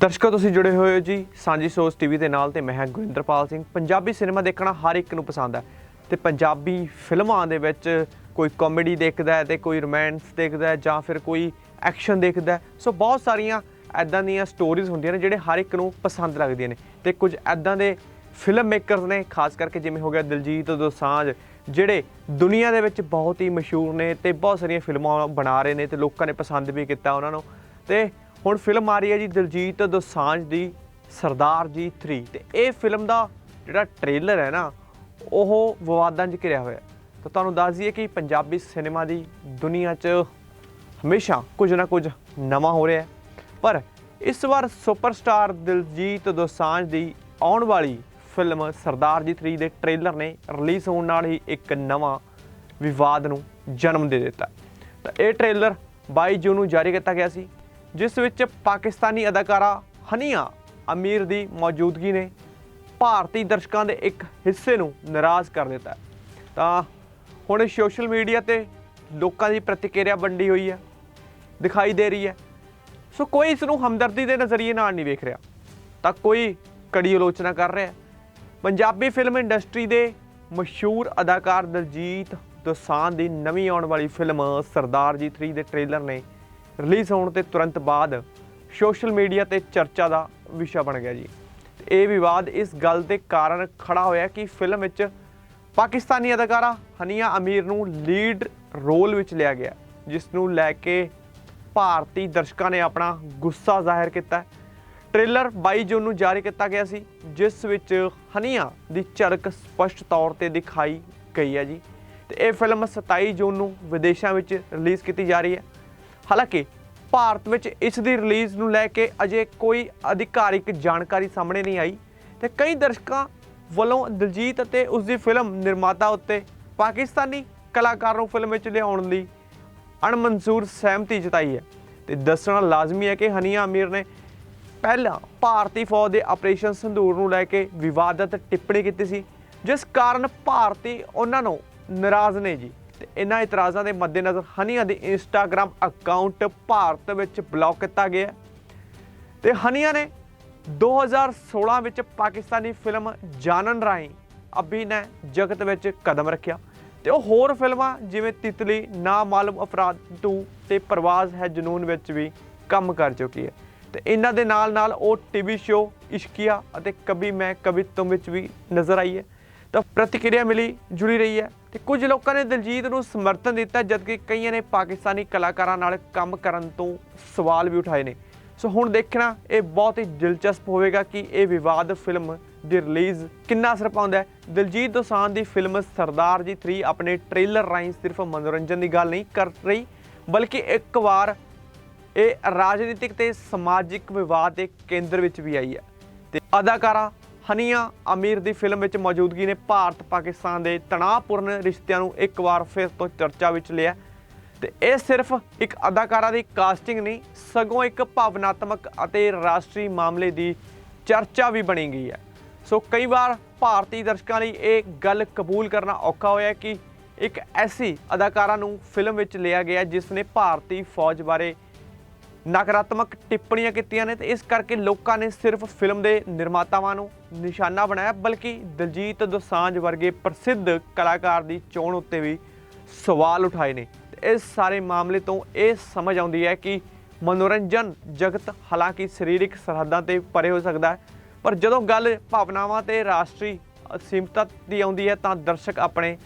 ਦਰਸ਼ਕੋ, ਤੁਸੀਂ ਜੁੜੇ ਹੋਏ ਹੋ ਜੀ ਸਾਂਝੀ ਸੋਚ ਟੀਵੀ ਦੇ ਨਾਲ ਤੇ ਮੈਂ ਹਾਂ ਗੁਰਿੰਦਰਪਾਲ ਸਿੰਘ। ਪੰਜਾਬੀ ਸਿਨੇਮਾ ਦੇਖਣਾ ਹਰ ਇੱਕ ਨੂੰ ਪਸੰਦ ਹੈ ਤੇ ਪੰਜਾਬੀ ਫਿਲਮਾਂ ਦੇ ਵਿੱਚ ਕੋਈ ਕਾਮੇਡੀ ਦੇਖਦਾ ਹੈ ਤੇ ਕੋਈ ਰੋਮਾਂਸ ਦੇਖਦਾ ਹੈ ਜਾਂ ਫਿਰ ਕੋਈ ਐਕਸ਼ਨ ਦੇਖਦਾ ਹੈ। ਸੋ ਬਹੁਤ ਸਾਰੀਆਂ ਐਦਾਂ ਦੀਆਂ ਸਟੋਰੀਜ਼ ਹੁੰਦੀਆਂ ਨੇ ਜਿਹੜੇ ਹਰ ਇੱਕ ਨੂੰ ਪਸੰਦ ਲੱਗਦੀਆਂ ਨੇ ਤੇ ਕੁਝ ਐਦਾਂ ਦੇ ਫਿਲਮ ਮੇਕਰਸ ਨੇ, ਖਾਸ ਕਰਕੇ ਜਿਵੇਂ ਹੋ ਗਿਆ ਦਿਲਜੀਤ ਦੋਸਾਂਝ, ਜਿਹੜੇ ਦੁਨੀਆ ਦੇ ਵਿੱਚ ਬਹੁਤ ਹੀ ਮਸ਼ਹੂਰ ਨੇ ਤੇ ਬਹੁਤ ਸਾਰੀਆਂ ਫਿਲਮਾਂ ਬਣਾ ਰਹੇ ਨੇ ਤੇ ਲੋਕਾਂ ਨੇ ਪਸੰਦ ਵੀ ਕੀਤਾ ਉਹਨਾਂ ਨੂੰ। ਤੇ ਹੁਣ ਫਿਲਮ ਆ ਰਹੀ ਹੈ ਜੀ ਦਿਲਜੀਤ ਦੋਸਾਂਝ ਦੀ ਸਰਦਾਰ ਜੀ 3 ਤੇ ਇਹ ਫਿਲਮ ਦਾ ਜਿਹੜਾ ਟ੍ਰੇਲਰ ਹੈ ਨਾ, ਉਹ ਵਿਵਾਦਾਂ 'ਚ ਘਿਰਿਆ ਹੋਇਆ ਤਾਂ ਤੁਹਾਨੂੰ ਦੱਸ ਦਈਏ ਕਿ ਪੰਜਾਬੀ ਸਿਨੇਮਾ ਦੀ ਦੁਨੀਆ 'ਚ ਹਮੇਸ਼ਾ ਕੁਝ ਨਾ ਕੁਝ ਨਵਾਂ ਹੋ ਰਿਹਾ ਪਰ ਇਸ ਵਾਰ ਸੁਪਰਸਟਾਰ ਦਿਲਜੀਤ ਦੋਸਾਂਝ ਦੀ ਆਉਣ ਵਾਲੀ ਫਿਲਮ ਸਰਦਾਰ ਜੀ 3 ਦੇ ਟ੍ਰੇਲਰ ਨੇ ਰਿਲੀਜ਼ ਹੋਣ ਨਾਲ ਹੀ ਇੱਕ ਨਵਾਂ ਵਿਵਾਦ ਨੂੰ ਜਨਮ ਦੇ ਦਿੱਤਾ। ਤਾਂ ਇਹ ਟ੍ਰੇਲਰ 22 ਜੂਨ ਨੂੰ ਜਾਰੀ ਕੀਤਾ ਗਿਆ ਸੀ। ਜਿਸ ਵਿੱਚ ਪਾਕਿਸਤਾਨੀ ਅਦਾਕਾਰਾ ਹਨੀਆ ਅਮੀਰ ਦੀ ਮੌਜੂਦਗੀ ਨੇ ਭਾਰਤੀ ਦਰਸ਼ਕਾਂ ਦੇ ਇੱਕ ਹਿੱਸੇ ਨੂੰ ਨਾਰਾਜ਼ ਕਰ ਦਿੱਤਾ ਤਾਂ ਹੁਣ ਸੋਸ਼ਲ ਮੀਡੀਆ ਤੇ ਲੋਕਾਂ ਦੀ ਪ੍ਰਤੀਕਿਰਿਆ ਵੰਡੀ ਹੋਈ ਹੈ, ਦਿਖਾਈ ਦੇ ਰਹੀ ਹੈ। ਸੋ ਕੋਈ ਇਸ ਨੂੰ ਹਮਦਰਦੀ ਦੇ ਨਜ਼ਰੀਏ ਨਾਲ ਨਹੀਂ ਵੇਖ ਰਿਹਾ। ਤਾਂ ਕੋਈ ਕੜੀ ਆਲੋਚਨਾ ਕਰ ਰਿਹਾ ਪੰਜਾਬੀ ਫਿਲਮ ਇੰਡਸਟਰੀ ਦੇ ਮਸ਼ਹੂਰ ਅਦਾਕਾਰ ਦਲਜੀਤ ਦੋਸਾਂਝ ਦੀ ਨਵੀਂ ਆਉਣ ਵਾਲੀ ਫਿਲਮ ਸਰਦਾਰ ਜੀ 3 ਦੇ ਟ੍ਰੇਲਰ ਨੇ ਰਿਲੀਜ਼ ਹੋਣ ਤੇ ਤੁਰੰਤ ਬਾਅਦ ਸੋਸ਼ਲ ਮੀਡੀਆ ਤੇ ਚਰਚਾ ਦਾ ਵਿਸ਼ਾ ਬਣ ਗਿਆ ਜੀ। ਇਹ ਵਿਵਾਦ ਇਸ ਗੱਲ ਦੇ ਕਾਰਨ ਖੜਾ ਹੋਇਆ ਕਿ ਫਿਲਮ ਵਿੱਚ ਪਾਕਿਸਤਾਨੀ ਅਦਾਕਾਰਾ ਹਨੀਆ ਅਮੀਰ ਨੂੰ ਲੀਡ ਰੋਲ ਵਿੱਚ ਲਿਆ ਗਿਆ, ਜਿਸ ਨੂੰ ਲੈ ਕੇ ਭਾਰਤੀ ਦਰਸ਼ਕਾਂ ਨੇ ਆਪਣਾ ਗੁੱਸਾ ਜ਼ਾਹਿਰ ਕੀਤਾ। ਟ੍ਰੇਲਰ 22 ਜੂਨ ਨੂੰ ਜਾਰੀ ਕੀਤਾ ਗਿਆ ਸੀ, ਜਿਸ ਵਿੱਚ ਹਨੀਆ ਦੀ ਝਲਕ ਸਪਸ਼ਟ ਤੌਰ ਤੇ ਦਿਖਾਈ ਗਈ ਹੈ ਜੀ। ਤੇ ਇਹ ਫਿਲਮ 27 ਜੂਨ ਨੂੰ ਵਿਦੇਸ਼ਾਂ ਵਿੱਚ ਰਿਲੀਜ਼ ਕੀਤੀ ਜਾ ਰਹੀ ਹੈ। ਹਾਲਾਂਕਿ ਭਾਰਤ ਵਿੱਚ ਇਸ ਦੀ ਰਿਲੀਜ਼ ਨੂੰ ਲੈ ਕੇ ਅਜੇ ਕੋਈ ਅਧਿਕਾਰਿਕ ਜਾਣਕਾਰੀ ਸਾਹਮਣੇ ਨਹੀਂ ਆਈ ਤੇ ਕਈ ਦਰਸ਼ਕਾਂ ਵੱਲੋਂ ਦਿਲਜੀਤ ਅਤੇ ਉਸ ਦੀ ਫਿਲਮ ਨਿਰਮਾਤਾ ਉੱਤੇ ਪਾਕਿਸਤਾਨੀ ਕਲਾਕਾਰ ਨੂੰ ਫਿਲਮ ਵਿੱਚ ਲਿਆਉਣ ਲਈ ਅਣਮਨਜ਼ੂਰ ਸਹਿਮਤੀ ਜਤਾਈ ਹੈ। ਤੇ ਦੱਸਣਾ ਲਾਜ਼ਮੀ ਹੈ ਕਿ ਹਨੀਆ ਅਮੀਰ ਨੇ ਪਹਿਲਾਂ ਭਾਰਤੀ ਫੌਜ ਦੇ ਆਪਰੇਸ਼ਨ ਸੰਧੂਰ ਨੂੰ ਲੈ ਕੇ ਵਿਵਾਦਤ ਟਿੱਪਣੀ ਕੀਤੀ ਸੀ, ਜਿਸ ਕਾਰਨ ਭਾਰਤੀ ਉਹਨਾਂ ਨੂੰ ਨਾਰਾਜ਼ ਨੇ ਜੀ। ਤੇ ਇਹਨਾਂ ਇਤਰਾਜ਼ਾਂ ਦੇ ਮੱਦੇਨਜ਼ਰ ਹਨੀਆ ਦੇ ਇੰਸਟਾਗ੍ਰam ਅਕਾਊਂਟ ਭਾਰਤ ਵਿੱਚ ਬਲੌਕ ਕੀਤਾ ਗਿਆ ਹੈ। ਤੇ ਹਨੀਆ ਨੇ 2016 ਵਿੱਚ ਪਾਕਿਸਤਾਨੀ ਫਿਲਮ ਜਾਨਨ ਰਾਹੀਂ ਅਭਿਨੈ ਜਗਤ ਵਿੱਚ ਕਦਮ ਰੱਖਿਆ। ਤੇ ਉਹ ਹੋਰ ਫਿਲਮਾਂ ਜਿਵੇਂ ਤਿਤਲੀ, ਨਾ ਮਾਲੂਮ ਅਪਰਾਧ 2 ਤੇ ਪ੍ਰਵਾਜ਼ ਹੈ ਜਨੂਨ ਵਿੱਚ ਵੀ ਕੰਮ ਕਰ ਚੁੱਕੀ ਹੈ। ਤੇ ਇਹਨਾਂ ਦੇ ਨਾਲ ਨਾਲ ਉਹ ਟੀਵੀ ਸ਼ੋਅ ਇਸ਼ਕੀਆ ਅਤੇ ਕਭੀ ਮੈਂ ਕਭੀ ਤੁਮ ਵਿੱਚ ਵੀ ਨਜ਼ਰ ਆਈ ਹੈ। ਤਾਂ ਪ੍ਰਤੀਕਿਰਿਆ ਮਿਲੀ, ਜੁੜੀ ਰਹੀ ਹੈ ਤੇ ਕੁਝ ਲੋਕਾਂ ਨੇ ਦਿਲਜੀਤ ਨੂੰ ਸਮਰਥਨ ਦਿੱਤਾ, ਜਦਕਿ ਕਈਆਂ ਨੇ ਪਾਕਿਸਤਾਨੀ ਕਲਾਕਾਰਾਂ ਨਾਲ ਕੰਮ ਕਰਨ ਤੋਂ ਸਵਾਲ ਵੀ ਉਠਾਏ ਨੇ। ਸੋ ਹੁਣ ਦੇਖਣਾ, ਇਹ ਬਹੁਤ ਹੀ ਦਿਲਚਸਪ ਹੋਵੇਗਾ ਕਿ ਇਹ ਵਿਵਾਦ ਫਿਲਮ ਦੀ ਰਿਲੀਜ਼ ਕਿੰਨਾ ਅਸਰ ਪਾਉਂਦਾ ਹੈ। ਦਿਲਜੀਤ ਦੋਸਾਂਝ ਦੀ ਫਿਲਮ ਸਰਦਾਰ ਜੀ 3 ਆਪਣੇ ਟ੍ਰੇਲਰ ਰਾਹੀਂ ਸਿਰਫ ਮਨੋਰੰਜਨ ਦੀ ਗੱਲ ਨਹੀਂ ਕਰ ਰਹੀ, ਬਲਕਿ ਇੱਕ ਵਾਰ ਇਹ ਰਾਜਨੀਤਿਕ ਤੇ ਸਮਾਜਿਕ ਵਿਵਾਦ ਦੇ ਕੇਂਦਰ ਵਿੱਚ ਵੀ ਆਈ ਹੈ। ਤੇ ਅਦਾਕਾਰਾ ਹਨੀਆ ਅਮੀਰ ਦੀ ਫਿਲਮ ਵਿੱਚ ਮੌਜੂਦਗੀ ਨੇ ਭਾਰਤ ਪਾਕਿਸਤਾਨ ਦੇ ਤਣਾਅਪੂਰਨ ਰਿਸ਼ਤਿਆਂ ਨੂੰ ਇੱਕ ਵਾਰ ਫਿਰ ਤੋਂ ਚਰਚਾ ਵਿੱਚ ਲਿਆ ਤੇ ਇਹ ਸਿਰਫ ਇੱਕ ਅਦਾਕਾਰਾ ਦੀ ਕਾਸਟਿੰਗ ਨਹੀਂ, ਸਗੋਂ ਇੱਕ ਭਾਵਨਾਤਮਕ ਅਤੇ ਰਾਸ਼ਟਰੀ ਮਾਮਲੇ ਦੀ ਚਰਚਾ ਵੀ ਬਣੀ ਗਈ ਹੈ। ਸੋ ਕਈ ਵਾਰ ਭਾਰਤੀ ਦਰਸ਼ਕਾਂ ਲਈ ਇਹ ਗੱਲ ਕਬੂਲ ਕਰਨਾ ਔਖਾ ਹੋਇਆ ਕਿ ਇੱਕ ਐਸੀ ਅਦਾਕਾਰਾ ਨੂੰ ਫਿਲਮ ਵਿੱਚ ਲਿਆ ਗਿਆ ਜਿਸ ਨੇ ਭਾਰਤੀ ਫੌਜ ਬਾਰੇ ਨਕਾਰਾਤਮਕ ਟਿੱਪਣੀਆਂ ਕੀਤੀਆਂ ਨੇ ਤੇ ਇਸ ਕਰਕੇ ਲੋਕਾਂ ਨੇ ਸਿਰਫ ਫਿਲਮ ਦੇ ਨਿਰਮਾਤਾਵਾਂ ਨੂੰ ਨਿਸ਼ਾਨਾ ਬਣਾਇਆ, ਬਲਕਿ ਦਲਜੀਤ ਦੋਸਾਂਝ ਵਰਗੇ ਪ੍ਰਸਿੱਧ ਕਲਾਕਾਰ ਦੀ ਚੋਣ ਉੱਤੇ ਵੀ ਸਵਾਲ ਉਠਾਏ ਨੇ। ਇਸ ਸਾਰੇ ਮਾਮਲੇ ਤੋਂ ਇਹ ਸਮਝ ਆਉਂਦੀ ਹੈ ਕਿ ਮਨੋਰੰਜਨ ਜਗਤ ਹਾਲਾਂਕਿ ਸਰੀਰਕ ਸਰਹੱਦਾਂ ਤੇ ਪਰੇ ਹੋ ਸਕਦਾ ਹੈ, ਪਰ ਜਦੋਂ ਗੱਲ ਭਾਵਨਾਵਾਂ ਤੇ ਰਾਸ਼ਟਰੀ ਅਸੀਮਤਾ ਦੀ ਆਉਂਦੀ ਹੈ ਤਾਂ ਦਰਸ਼ਕ ਆਪਣੇ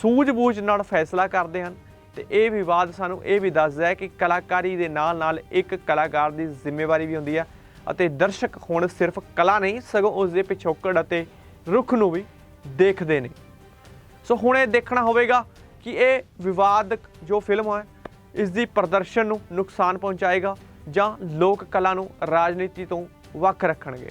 ਸੂਝ-ਬੂਝ ਨਾਲ ਫੈਸਲਾ ਕਰਦੇ ਹਨ। ਤੇ ਇਹ ਵਿਵਾਦ ਸਾਨੂੰ ਇਹ ਵੀ ਦੱਸਦਾ ਹੈ ਕਿ ਕਲਾਕਾਰੀ ਦੇ ਨਾਲ-ਨਾਲ ਇੱਕ ਕਲਾਕਾਰ ਦੀ ਜ਼ਿੰਮੇਵਾਰੀ ਵੀ ਹੁੰਦੀ ਹੈ ਅਤੇ ਦਰਸ਼ਕ ਹੁਣ ਸਿਰਫ ਕਲਾ ਨਹੀਂ, ਸਗੋਂ ਉਸ ਦੇ ਪਿਛੋਕੜ ਅਤੇ ਰੁਖ ਨੂੰ ਵੀ ਦੇਖਦੇ ਨੇ। ਸੋ ਹੁਣ ਇਹ ਦੇਖਣਾ ਹੋਵੇਗਾ ਕਿ ਇਹ ਵਿਵਾਦ ਜੋ ਫਿਲਮ ਹੈ ਇਸ ਦੀ ਪ੍ਰਦਰਸ਼ਨ ਨੂੰ ਨੁਕਸਾਨ ਪਹੁੰਚਾਏਗਾ ਜਾਂ ਲੋਕ ਕਲਾ ਨੂੰ ਰਾਜਨੀਤੀ ਤੋਂ ਵੱਖ ਰੱਖਣਗੇ।